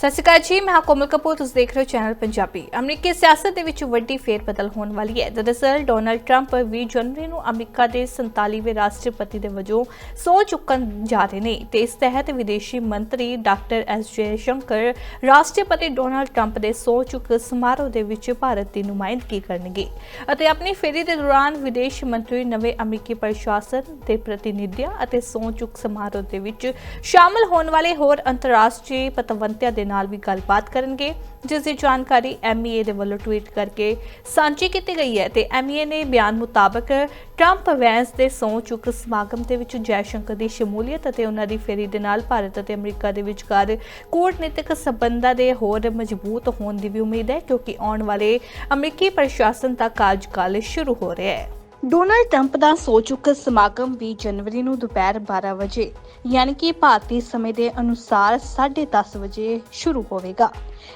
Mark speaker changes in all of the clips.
Speaker 1: ਸਤਿ ਸ਼੍ਰੀ ਅਕਾਲ ਜੀ, ਮੈਂ ਹਾਂ ਕੋਮਲ ਕਪੂਰ, ਤੁਸੀਂ ਦੇਖ ਰਹੇ ਹੋ ਚੈਨਲ ਪੰਜਾਬੀ। ਅਮਰੀਕੀ ਸਿਆਸਤ ਦੇ ਵਿੱਚ ਵੱਡੀ ਫੇਰ ਹੋਣ ਵਾਲੀ ਹੈ। ਦਰਅਸਲ, ਡੋਨਾਲਡ ਟਰੰਪ 20 ਜਨਵਰੀ ਨੂੰ ਅਮਰੀਕਾ ਦੇ 47ਵੇਂ ਰਾਸ਼ਟਰਪਤੀ ਦੇ ਵਜੋਂ ਸਹੁੰ ਚੁੱਕਣ ਜਾ ਰਹੇ ਨੇ ਤੇ ਇਸ ਤਹਿਤ ਵਿਦੇਸ਼ੀ ਮੰਤਰੀ ਡਾਕਟਰ ਐਸ ਜੈ ਸ਼ੰਕਰ ਰਾਸ਼ਟਰਪਤੀ ਡੋਨਾਲਡ ਟਰੰਪ ਦੇ ਸਹੁੰ ਚੁੱਕ ਸਮਾਰੋਹ ਦੇ ਵਿੱਚ ਭਾਰਤ ਦੀ ਨੁਮਾਇੰਦਗੀ ਕਰਨਗੇ ਅਤੇ ਆਪਣੀ ਫੇਰੀ ਦੇ ਦੌਰਾਨ ਵਿਦੇਸ਼ ਮੰਤਰੀ, ਨਵੇਂ ਅਮਰੀਕੀ ਪ੍ਰਸ਼ਾਸਨ ਦੇ ਪ੍ਰਤੀਨਿਧੀਆਂ ਅਤੇ ਸਹੁੰ ਚੁੱਕ ਸਮਾਰੋਹ ਦੇ ਵਿੱਚ ਸ਼ਾਮਲ ਹੋਣ ਵਾਲੇ ਹੋਰ ਅੰਤਰਰਾਸ਼ਟਰੀ ਪਤਵੰਤਿਆਂ ਦੇ ਨਾਲ ਵੀ ਗੱਲਬਾਤ ਕਰਨਗੇ, ਜਿਸ ਦੀ ਜਾਣਕਾਰੀ ਐਮਈਏ ਦੇ ਵੱਲੋਂ ਟਵੀਟ ਕਰਕੇ ਸਾਂਝੀ ਕੀਤੀ ਗਈ ਹੈ ਤੇ ਐਮਈਏ ਨੇ ਬਿਆਨ ਮੁਤਾਬਕ ਟਰੰਪ ਵੈਂਸ ਦੇ ਸਹੁੰ ਚੁੱਕ ਸਮਾਗਮ ਦੇ ਵਿੱਚ ਜੈਸ਼ੰਕਰ ਦੀ ਸ਼ਮੂਲੀਅਤ ਅਤੇ ਉਹਨਾਂ ਦੀ ਫੇਰੀ ਦੇ ਨਾਲ ਭਾਰਤ ਅਤੇ ਅਮਰੀਕਾ ਦੇ ਵਿਚਕਾਰ ਕੂਟਨੀਤਿਕ ਸਬੰਧਾਂ ਦੇ ਹੋਰ ਮਜ਼ਬੂਤ ਹੋਣ ਦੀ ਵੀ ਉਮੀਦ ਹੈ, ਕਿਉਂਕਿ ਆਉਣ ਵਾਲੇ ਅਮਰੀਕੀ ਪ੍ਰਸ਼ਾਸਨ ਦਾ ਕਾਰਜਕਾਲ ਸ਼ੁਰੂ ਹੋ ਰਿਹਾ ਹੈ। ਡੋਨਾਲਡ ਟਰੰਪ ਦਾ ਸਹੁੰ ਚੁੱਕ ਸਮਾਗਮ 20 ਜਨਵਰੀ ਨੂੰ ਦੁਪਹਿਰ 12 ਵਜੇ, ਯਾਨੀ ਕਿ ਭਾਰਤੀ ਸਮੇਂ ਦੇ ਅਨੁਸਾਰ 10:30 ਵਜੇ ਸ਼ੁਰੂ ਹੋਵੇਗਾ।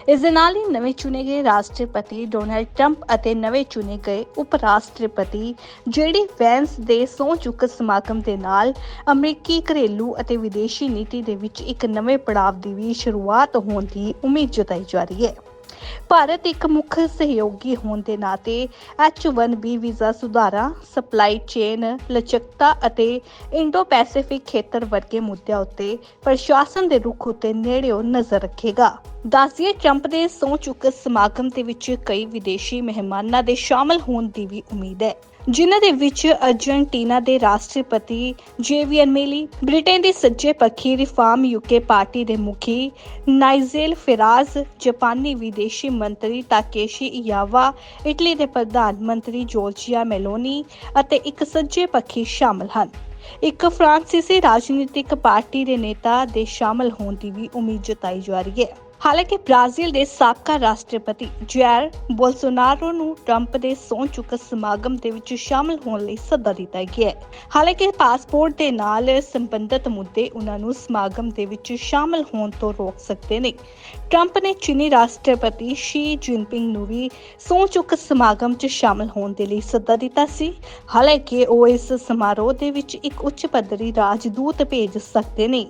Speaker 1: ਇਸ ਦੇ ਨਾਲ ਹੀ ਨਵੇਂ ਚੁਣੇ ਗਏ ਰਾਸ਼ਟਰਪਤੀ ਡੋਨਾਲਡ ਟਰੰਪ ਅਤੇ ਨਵੇਂ ਚੁਣੇ ਗਏ ਉਪ ਰਾਸ਼ਟਰਪਤੀ ਜੇਡੀ ਵੈਂਸ ਦੇ ਸਹੁੰ ਚੁੱਕ ਸਮਾਗਮ ਦੇ ਨਾਲ ਅਮਰੀਕੀ ਘਰੇਲੂ ਅਤੇ ਵਿਦੇਸ਼ੀ ਨੀਤੀ ਦੇ ਵਿੱਚ ਇੱਕ ਨਵੇਂ ਪੜਾਅ ਦੀ ਵੀ ਸ਼ੁਰੂਆਤ ਹੋਣ ਦੀ ਉਮੀਦ ਜਤਾਈ ਜਾ ਰਹੀ ਹੈ। ਭਾਰਤ ਇੱਕ ਮੁੱਖ ਸਹਿਯੋਗੀ ਹੋਣ ਦੇ ਨਾਤੇ H1B ਵੀਜ਼ਾ ਸੁਧਾਰਾਂ ਸਪਲਾਈ ਚੇਨ ਲਚਕਤਾ ਅਤੇ ਇੰਡੋ ਪੈਸੀਫਿਕ ਖੇਤਰ ਵਰਗੇ ਮੁੱਦਿਆਂ ਉੱਤੇ ਪ੍ਰਸ਼ਾਸਨ ਦੇ ਰੁਖ ਉੱਤੇ ਨੇੜਿਓਂ ਨਜ਼ਰ ਰੱਖੇਗਾ। ਦੱਸਿਏ ਟਰੰਪ ਦੇ ਸਹੁੰ ਚੁੱਕ ਸਮਾਗਮ ਦੇ ਵਿੱਚ ਕਈ ਵਿਦੇਸ਼ੀ ਮਹਿਮਾਨਾਂ ਦੇ ਸ਼ਾਮਲ ਹੋਣ ਦੀ ਵੀ ਉਮੀਦ ਹੈ। ਜਿਨ੍ਹਾਂ ਦੇ ਵਿੱਚ ਅਰਜਨਟੀਨਾ ਦੇ ਰਾਸ਼ਟਰਪਤੀ ਜੇਵੀਅਰ ਮੇਲੀ, ਬ੍ਰਿਟੇਨ ਦੀ ਸੱਜੇ ਪੱਖੀ ਰਿਫਾਰਮ ਯੂਕੇ ਪਾਰਟੀ ਦੇ ਮੁਖੀ ਨਾਈਜੇਲ ਫਿਰਾਜ਼, ਜਾਪਾਨੀ ਵਿਦੇਸ਼ੀ ਮੰਤਰੀ ਤਾਕੇਸ਼ੀ ਇਯਾਵਾ ਇਟਲੀ ਦੇ ਪ੍ਰਧਾਨ ਮੰਤਰੀ ਜੋਰਜੀਆ ਮੈਲੋਨੀ ਅਤੇ ਇੱਕ ਸੱਜੇ ਪੱਖੀ ਸ਼ਾਮਲ ਹਨ। ਇੱਕ ਫਰਾਂਸੀਸੀ ਰਾਜਨੀਤਿਕ ਪਾਰਟੀ ਦੇ ਨੇਤਾ ਦੇ ਸ਼ਾਮਲ ਹੋਣ ਦੀ ਵੀ ਉਮੀਦ ਜਤਾਈ ਜਾ ਰਹੀ ਹੈ। ਹਾਲਾਂਕਿ ਬ੍ਰਾਜ਼ੀਲ ਦੇ ਸਾਬਕਾ ਰਾਸ਼ਟਰਪਤੀ ਜੈਰ ਬੋਲਸੋਨਾਰੋ ਨੂੰ ਟਰੰਪ ਦੇ ਸਹੁੰ ਚੁੱਕ ਸਮਾਗਮ ਦੇ ਵਿੱਚ ਸ਼ਾਮਲ ਹੋਣ ਲਈ ਸੱਦਾ ਦਿੱਤਾ ਗਿਆ ਹੈ। ਹਾਲਾਂਕਿ ਪਾਸਪੋਰਟ ਦੇ ਨਾਲ ਸੰਬੰਧਿਤ ਮੁੱਦੇ ਉਹਨਾਂ ਨੂੰ ਸਮਾਗਮ ਦੇ ਵਿੱਚ ਸ਼ਾਮਲ ਹੋਣ ਤੋਂ ਰੋਕ ਸਕਦੇ ਨੇ। ਟਰੰਪ ਨੇ ਚੀਨੀ ਰਾਸ਼ਟਰਪਤੀ ਸ਼ੀ ਜਿਨਪਿੰਗ ਨੂੰ ਵੀ ਸਹੁੰ ਚੁੱਕ ਸਮਾਗਮ 'ਚ ਸ਼ਾਮਲ ਹੋਣ ਦੇ ਲਈ ਸੱਦਾ ਦਿੱਤਾ ਸੀ। ਹਾਲਾਂਕਿ ਉਹ ਇਸ ਸਮਾਰੋਹ ਦੇ ਵਿੱਚ ਇੱਕ ਉੱਚ ਪੱਧਰੀ ਰਾਜਦੂਤ ਭੇਜ ਸਕਦੇ ਨੇ।